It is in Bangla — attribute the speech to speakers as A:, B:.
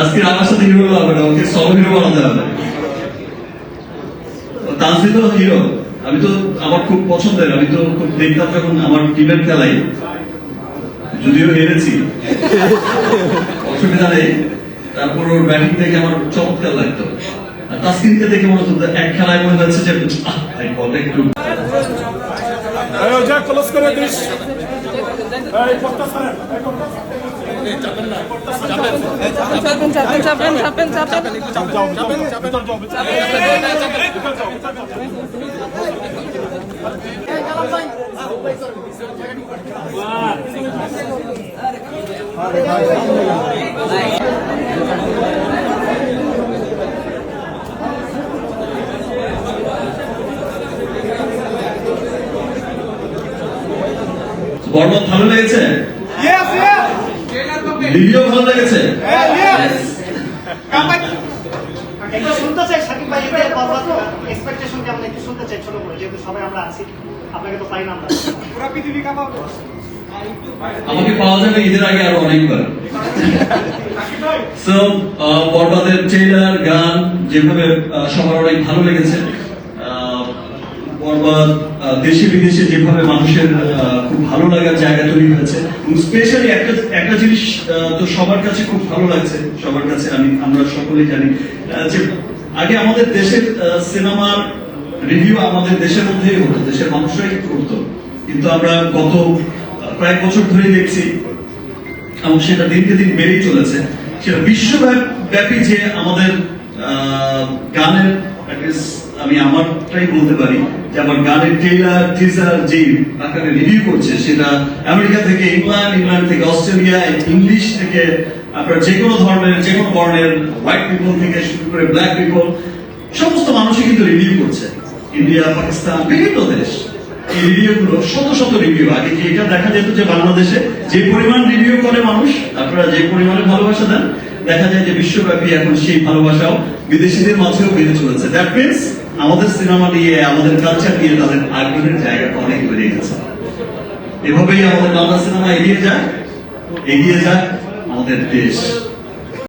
A: আজকে আমার সাথে হিরো হবে না, ওকে সব হিরো বানাতে হবে। তানসি তো হিরো। আমি তো আমার খুব পছন্দের, আমি তো খুব দেখতাম যখন আমার টিমের খেলাই যদিও হেরেছি। অসুবিধা নেই। তারপর ওর ব্যাটিং দেখে আমার চমৎকার লাগতো। আর তাসকিনকে দেখে মনে হতো, এক খেলায় মনে হচ্ছে যে ভাই বলটা একটু
B: ক্লোজ করে দিস।
C: চাপেন চাপেন চাপেন চাপেন চাপেন
A: বর্মন ভালো লেগেছে? লিভিও ভালো লেগেছে?
D: একটু শুনতে চাই সাকিব ভাই এদের বাবা এক্সপেকটেশন কেমন? একটু শুনতে চাই ছোট করে যেহেতু সবাই আমরা আছি আপনাকে তো পাই না আমরা।
B: পুরা পৃথিবী কাঁপাবো।
A: আমাকে পাওয়া যাবে ঈদের আগে আরও অনেকবার। সো বরবাদের ট্রেলার গান যেভাবে সবার অনেক ভালো লেগেছে। বিদেশে যেভাবে মানুষের খুব ভালো লাগার জায়গা তৈরি হয়েছে। স্পেশালি একটা একটা জিনিস তো সবার কাছে খুব ভালো লাগছে, সবার কাছে আমি, আমরা জানি যে আগে আমাদের দেশের সিনেমার রিভিউ আমাদের দেশের মধ্যেই হতো, দেশের মানুষরাই করতো। কিন্তু আমরা গত প্রায় বছর ধরে দেখছি, এবং সেটা দিনকে দিন বেড়েই চলেছে, সেটা বিশ্বব্যাপী যে আমাদের গানের আমি আমারটাই বলতে পারি যে আমার গানের ট্রেলার টিজার যে আকারে রিভিউ করছে, সেটা আমেরিকা থেকে ইংল্যান্ড ইংল্যান্ড থেকে অস্ট্রেলিয়া, ইংলিশ থেকে আপনার যে কোনো ধর্মের যে কোনো বর্ণের হোয়াইট পিপল থেকে শুরু করে ব্ল্যাক পিপল সমস্ত মানুষই কিন্তু রিভিউ করছে। ইন্ডিয়া, পাকিস্তান, বিভিন্ন দেশ। এই রিভিউ গুলো শত শত রিভিউ আগে কি এটা দেখা যেত যে বাংলাদেশে যে পরিমাণ রিভিউ করে মানুষ, আপনারা যে পরিমাণে ভালোবাসা দেন দেখা যায় যে বিশ্বব্যাপী এখন সেই ভালোবাসাও বিদেশিদের মাঝেও বেড়ে চলেছে। দ্যাট মিনস আমাদের সিনেমা নিয়ে, আমাদের কালচার নিয়ে তাদের আগ্রহের জায়গা অনেক বেড়ে গেছে। এভাবেই আমাদের বাংলা সিনেমা এগিয়ে যায় এগিয়ে যায় আমাদের দেশ।